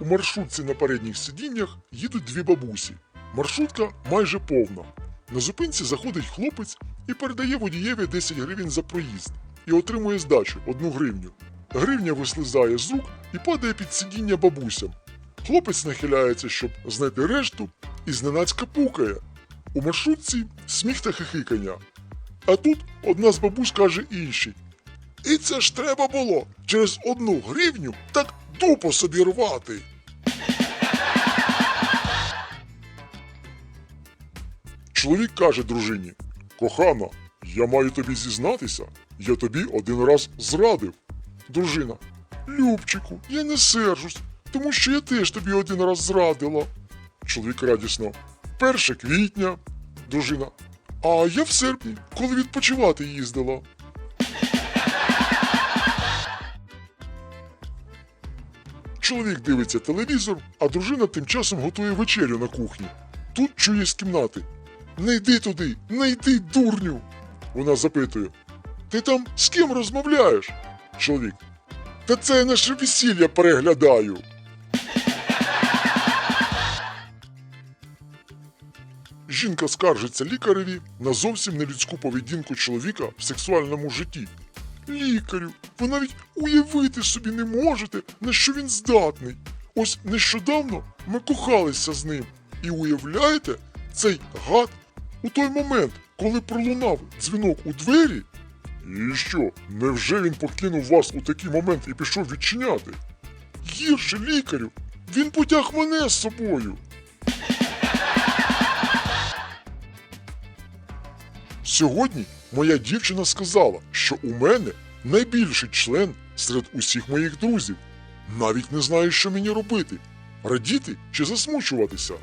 У маршрутці на передніх сидіннях їдуть дві бабусі. Маршрутка майже повна. На зупинці заходить хлопець і передає водієві 10 гривень за проїзд і отримує здачу 1 гривню. Гривня вислизає з рук і падає під сидіння бабусям. Хлопець нахиляється, щоб знайти решту, і зненацька пукає. У маршрутці сміх та хихикання. А тут одна з бабусь каже іншій. І це ж треба було через одну гривню так дупо собі рвати. Чоловік каже дружині: Кохана, я маю тобі зізнатися, я тобі один раз зрадив. Дружина. Любчику, я не сержусь, тому що я теж тобі один раз зрадила. Чоловік радісно. 1 квітня. Дружина. А я в серпні, коли відпочивати їздила. Чоловік дивиться телевізор, а дружина тим часом готує вечерю на кухні. Тут чує з кімнати. Не йди туди, не йди, дурню. Вона запитує: Ти там з ким розмовляєш? Чоловік. Та це наше весілля переглядаю. Жінка скаржиться лікареві на зовсім нелюдську поведінку чоловіка в сексуальному житті. Лікарю, ви навіть уявити собі не можете, на що він здатний. Ось нещодавно ми кохалися з ним. І уявляєте, цей гад у той момент, коли пролунав дзвінок у двері. І що, невже він покинув вас у такий момент і пішов відчиняти? Гірше лікарю, він потяг мене з собою. Сьогодні моя дівчина сказала, що у мене найбільший член серед усіх моїх друзів. Навіть не знаю, що мені робити радіти чи засмучуватися.